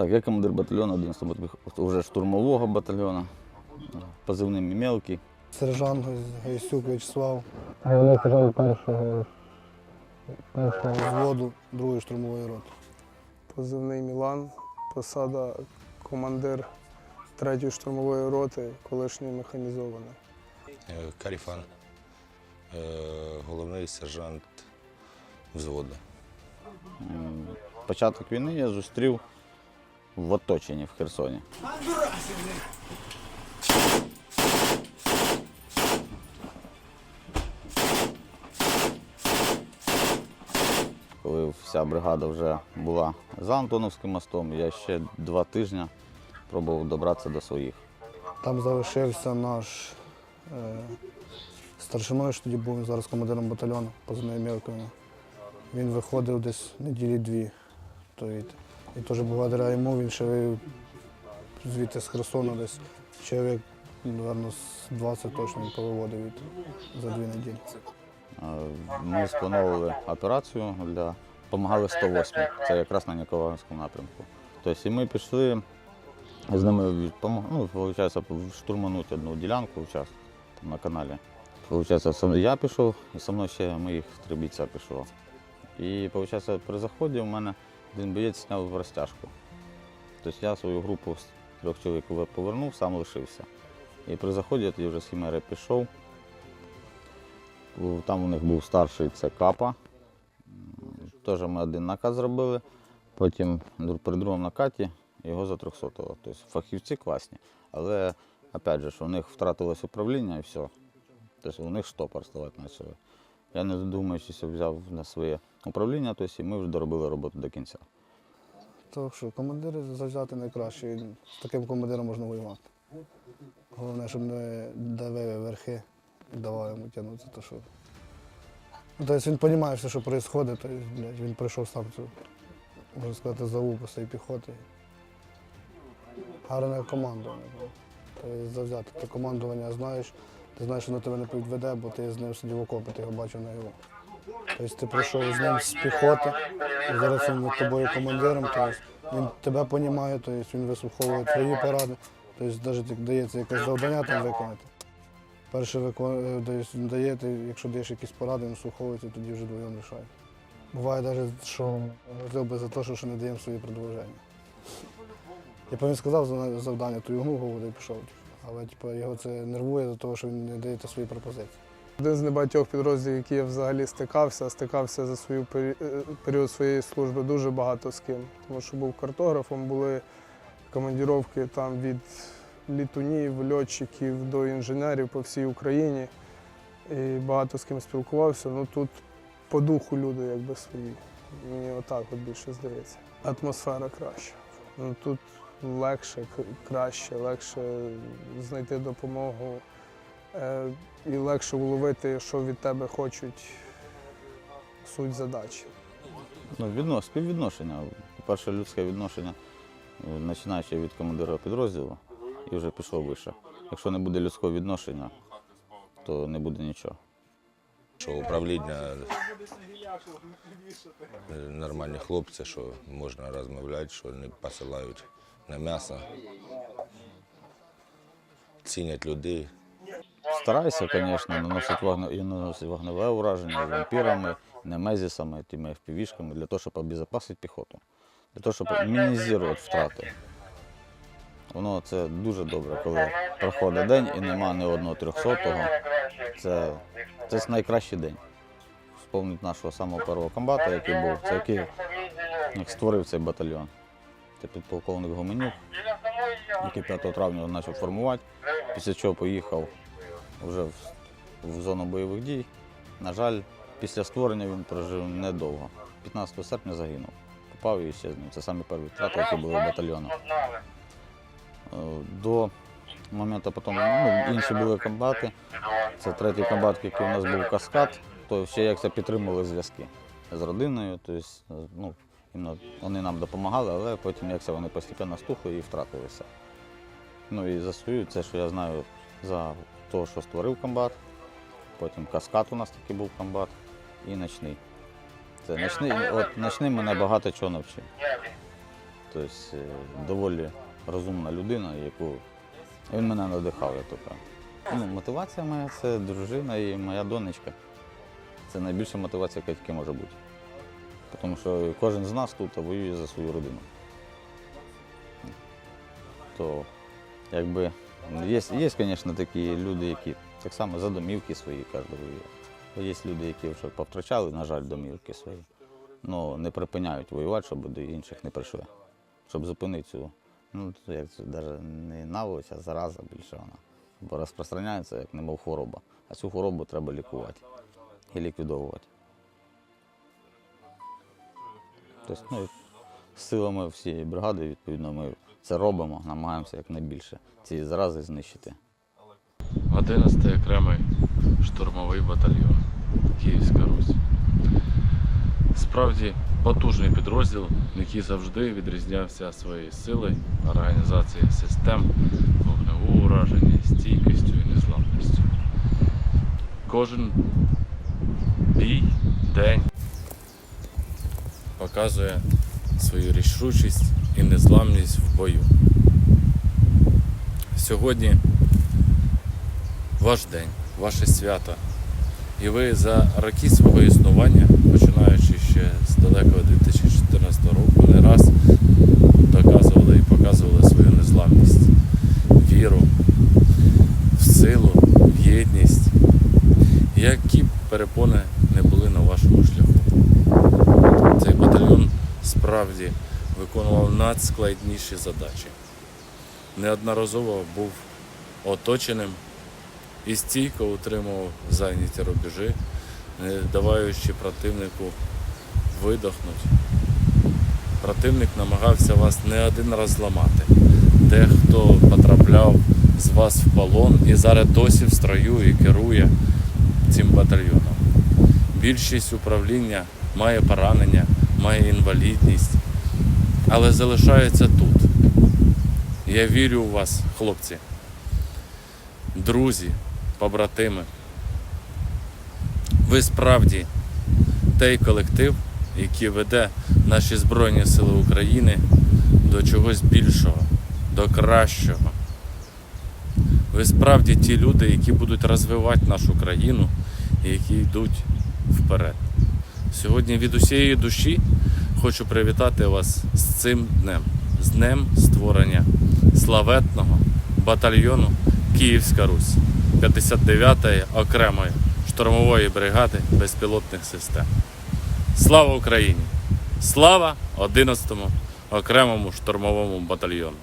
Так, я командир батальйону 11 вже штурмового батальйону. Позивний мелкий. Сержант Гайсюк Вячеслав Головний сержант першого першого взводу другої штурмової роти. Позивний Мілан, посада командир третьої штурмової роти, колишньої механізованої. Е, Каріфан, е, головний сержант взводу. Початок війни я зустрів в оточенні в Херсоні. Коли вся бригада вже була за Антоновським мостом, я ще два тижні пробував добратися до своїх. Там залишився наш е, старшиною, що тоді був зараз командиром батальйону позивний Мілкові. Він виходив десь неділі дві. То і, теж благодаря йому він ще звідти з Херсону десь чоловік, мабуть, з 20 точно він повиводив за дві неділі. Ми сплановували операцію для допомагали 108, це якраз на Ніколаївському напрямку. Тобто і ми пішли з ними ну, виходить, штурманути одну ділянку в час, там на каналі. Получається, я пішов, і со мною ще моїх три бійця пішло. І виходить, при заході у мене один боєць зняв розтяжку. Тобто я свою групу з трьох чоловік повернув, сам лишився. І при заході я вже з Хімери пішов. Там у них був старший це капа. Теж ми один накат зробили. Потім при другому накаті його за 300 Тобто фахівці класні. Але опять же, у них втратилось управління і все. Тобто у них штопор ставати почали. Я не задумуючись, взяв на своє управління, тобто, і ми вже доробили роботу до кінця. Так що командири завзяти найкраще. З таким командиром можна воювати. Головне, щоб не давили верхи давали йому тягнутися. То, що... тобто він розуміє все, що відбувається, тобто, блядь, він прийшов сам цю, можна сказати, залупу цієї піхоти. Гарне командування. Тобто завзяти. Ти командування знаєш, ти знаєш, що на тебе не підведе, бо ти з ним сидів в окопі, ти його бачив на його. Тобто ти прийшов з ним з піхоти, і зараз він над тобою командиром, тобто він тебе розуміє, тобто він вислуховує твої поради, тобто навіть дається якесь завдання там виконати. Перше викон... тобто, дає, ти, якщо даєш якісь поради, він слуховується, тоді вже двоєм рішає. Буває навіть, що би за те, що не даємо свої предложення. Я пам'ятаю, сказав завдання, то йому голову і пішов. Але типу, його це нервує за того, що він не дає свої пропозиції. Один з небагатьох підрозділів, які я взагалі стикався, стикався за свою е, період своєї служби дуже багато з ким. Тому що був картографом, були командіровки там від літунів, льотчиків до інженерів по всій Україні. І багато з ким спілкувався. Ну тут по духу люди якби свої. Мені отак от більше здається. Атмосфера краща. Ну, тут легше, краще, легше знайти допомогу. Е, і легше вловити, що від тебе хочуть суть задачі. Ну, відно, співвідношення. По-перше, людське відношення, е, починаючи від командира підрозділу і вже пішло вище. Якщо не буде людського відношення, то не буде нічого. Що управління е, нормальні хлопці, що можна розмовляти, що не посилають на м'ясо. Цінять людей. Стараюся, звісно, наносити вогне, вогневе ураження вампірами, немезісами, тими впівішками, для того, щоб обезопасити піхоту, для того, щоб мінімізувати втрати. Воно це дуже добре, коли проходить день і нема ні одного трьохсотого. Це, це найкращий день. Вспомнити нашого самого першого комбата, який був, це який як створив цей батальйон. Це підполковник Гоменюк, який 5 травня почав формувати, після чого поїхав вже в, в зону бойових дій. На жаль, після створення він прожив недовго. 15 серпня загинув. Попав і щезнув. Це самі перші втрати, які були в батальйону. Е, До моменту потім ну, інші були комбати. Це третій комбат, який у нас був каскад, то ще як це підтримували зв'язки з родиною. Тобто, ну, вони нам допомагали, але потім як вони постійно стухли і втратилися. Ну і за свою, це що я знаю за того, що створив комбат. Потім каскад у нас такий був комбат і ночний. Це ночний, от ночний мене багато чого навчив. тобто е, доволі розумна людина, яку він мене надихав, я то. Ну, мотивація моя це дружина і моя донечка. Це найбільша мотивація, яка тільки може бути. Тому що кожен з нас тут воює за свою родину. То якби є, звісно, такі люди, які так само за домівки свої кожен воює. Є люди, які вже повтрачали, на жаль, домівки свої. Ну, не припиняють воювати, щоб до інших не прийшли. Щоб зупинити цю, ну, як це навіть не наволоч, а зараза більше вона. Бо розпространяється, як немов хвороба. А цю хворобу треба лікувати і ліквідовувати. Тобто, ну, силами всієї бригади, відповідно, ми це робимо, намагаємося якнайбільше цієї зарази знищити. 11-й окремий штурмовий батальйон Київська Русь. Справді потужний підрозділ, який завжди відрізнявся своєю силою, організацією систем, вогневого ураження, стійкістю і незламністю. Кожен бій, день показує свою рішучість і незламність в бою. Сьогодні ваш день, ваше свято. І ви за роки свого існування, починаючи ще з далекого 2014 року, не раз доказували і показували свою незламність, віру в силу, в єдність, які б перепони не були на вашому шляху. Цей батальйон справді виконував надскладніші задачі. Неодноразово був оточеним і стійко утримував зайняті рубежі, не даваючи противнику видохнути. Противник намагався вас не один раз зламати. Дехто потрапляв з вас в полон і зараз досі в строю і керує цим батальйоном. Більшість управління має поранення, має інвалідність, але залишається тут. Я вірю у вас, хлопці друзі, побратими. Ви справді той колектив, який веде наші Збройні Сили України до чогось більшого, до кращого. Ви справді ті люди, які будуть розвивати нашу країну і які йдуть вперед. Сьогодні від усієї душі хочу привітати вас з цим днем, з днем створення славетного батальйону Київська Русь 59-ї окремої штурмової бригади безпілотних систем. Слава Україні! Слава 11-му окремому штурмовому батальйону!